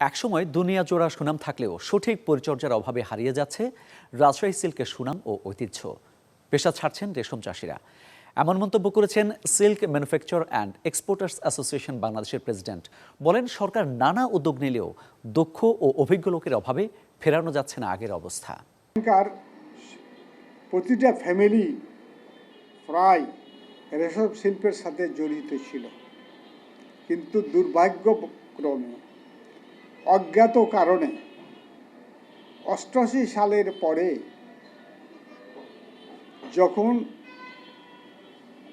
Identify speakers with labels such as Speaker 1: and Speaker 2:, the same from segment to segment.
Speaker 1: একসময় দুনিয়া জোড়া সুনাম থাকলেও সঠিক পরিচর্যার অভাবে হারিয়ে যাচ্ছে রাজশাহী সিল্কের সুনাম ও ঐতিহ্য। পেশা ছাড়ছেন রেশম চাষিরা। এমন মন্তব্য করেছেন silk manufacture and exporters association বাংলাদেশের প্রেসিডেন্ট। বলেন, সরকার নানা উদ্যোগ নিলেও দক্ষ ও অভিজ্ঞ লোকের অভাবে ফেরানো যাচ্ছে না আগের অবস্থা।
Speaker 2: প্রতিটা ফ্যামিলি প্রায় রেশম শিল্পের সাথে জড়িত ছিল। কিন্তু দুর্ভাগ্যক্রমে অজ্ঞাত কারণে অষ্টআশি সালের পরে যখন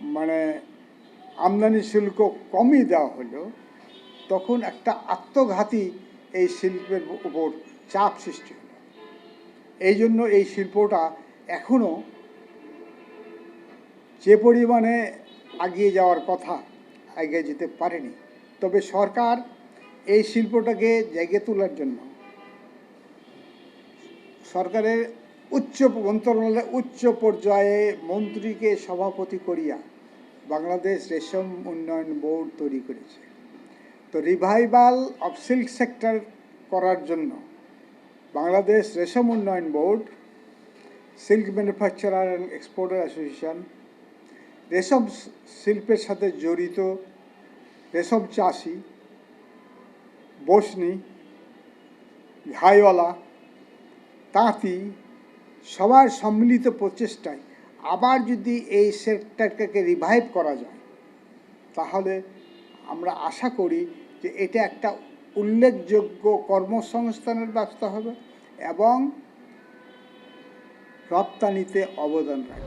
Speaker 2: মানে আমদানি শুল্ক কমই দেওয়া হলো, তখন একটা আত্মঘাতী এই শিল্পের উপর চাপ সৃষ্টি হলো। এই জন্য এই শিল্পটা এখনও যে পরিমাণে এগিয়ে যাওয়ার কথা এগিয়ে যেতে পারেনি। তবে সরকার এই শিল্পটাকে জায়গা তোলার জন্য সরকারের উচ্চ মন্ত্রণালয়ের উচ্চ পর্যায়ে মন্ত্রীকে সভাপতি করিয়া বাংলাদেশ রেশম উন্নয়ন বোর্ড তৈরি করেছে। তো রিভাইভাল অফ সিল্ক সেক্টর করার জন্য বাংলাদেশ রেশম উন্নয়ন board silk manufacturer and exporter association রেশম শিল্পের সাথে জড়িত রেশম চাষি বসনি ঘাইওয়ালা তাঁতি সবার সম্মিলিত প্রচেষ্টায়। আবার যদি এই সেক্টরটাকে রিভাইভ করা যায়, তাহলে আমরা আশা করি যে এটা একটা উল্লেখযোগ্য কর্মসংস্থানের ব্যবস্থা হবে এবং রপ্তানিতে অবদান রাখবে।